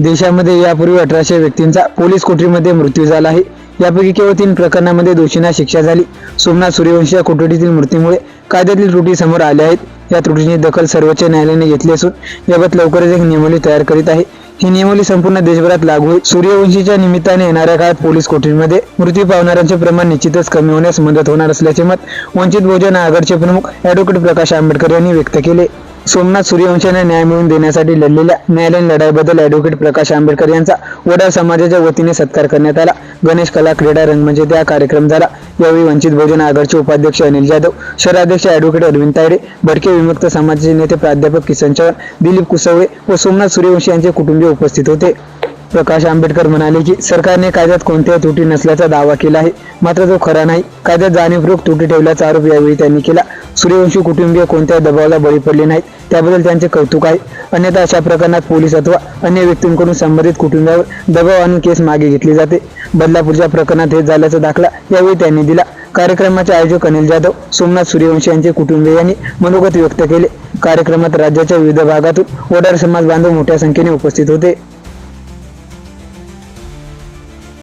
देशामध्ये यापूर्वी अठराशे व्यक्तींचा पोलीस कोठडीमध्ये मृत्यू झाला आहे. यापैकी केवळ तीन प्रकरणांमध्ये दोषींना शिक्षा झाली. सोमनाथ सूर्यवंशी या कोठडीतील मृत्यूमुळे कायद्यातील त्रुटी समोर आल्या आहेत. या त्रुटीची दखल सर्वोच्च न्यायालयाने घेतली असून याबाबत लवकरच एक नियमावली तयार करीत आहे. ही नियमावली संपूर्ण देशभरात लागू होईल. सूर्यवंशीच्या निमित्ताने येणाऱ्या काळात पोलीस कोठडीमध्ये मृत्यू पावणाऱ्यांचे प्रमाण निश्चितच कमी होण्यास मदत होणार असल्याचे मत वंचित बहुजन आघाडीचे प्रमुख ॲडव्होकेट प्रकाश आंबेडकर यांनी व्यक्त केले. सोमनाथ सूर्यवंशाने न्याय मिळवून देण्यासाठी लढलेल्या न्यायालयीन लढाईबद्दल ॲडव्होकेट प्रकाश आंबेडकर यांचा वडार समाजाच्या वतीने सत्कार करण्यात आला. गणेश कला क्रीडा रंगमंच त्या कार्यक्रम झाला. यावेळी वंचित बहुजन आघाडीचे उपाध्यक्ष अनिल जाधव शहराध्यक्ष ॲडव्होकेट अरविंद तायडे भडके विमुक्त समाजाचे नेते प्राध्यापक किसन चव्हाण दिलीप कुसवळे व सोमनाथ सूर्यवंशी यांचे कुटुंबीय उपस्थित होते. प्रकाश आंबेडकर म्हणाले की सरकारने कायद्यात कोणत्याही त्रुटी नसल्याचा दावा केला आहे. मात्र तो खरा नाही. कायद्यात जाणीवपूर्वक त्रुटी ठेवल्याचा आरोप यावेळी त्यांनी केला. सूर्यवंशी कुटुंबीय कोणत्याही दबावाला बळी पडले नाहीत. त्याबद्दल त्यांचे कौतुक आहे. अन्यथा अशा प्रकरणात पोलीस अथवा अन्य व्यक्तींकडून संबंधित कुटुंबावर दबाव आणून केस मागे घेतली जाते. बदलापूरच्या प्रकरणात हे झाल्याचा दाखला यावेळी त्यांनी दिला. कार्यक्रमाचे आयोजक अनिल जाधव सोमनाथ सूर्यवंशी यांचे कुटुंबीय यांनी मनोगत व्यक्त केले. कार्यक्रमात राज्याच्या विविध भागातून वडार समाज बांधव मोठ्या संख्येने उपस्थित होते.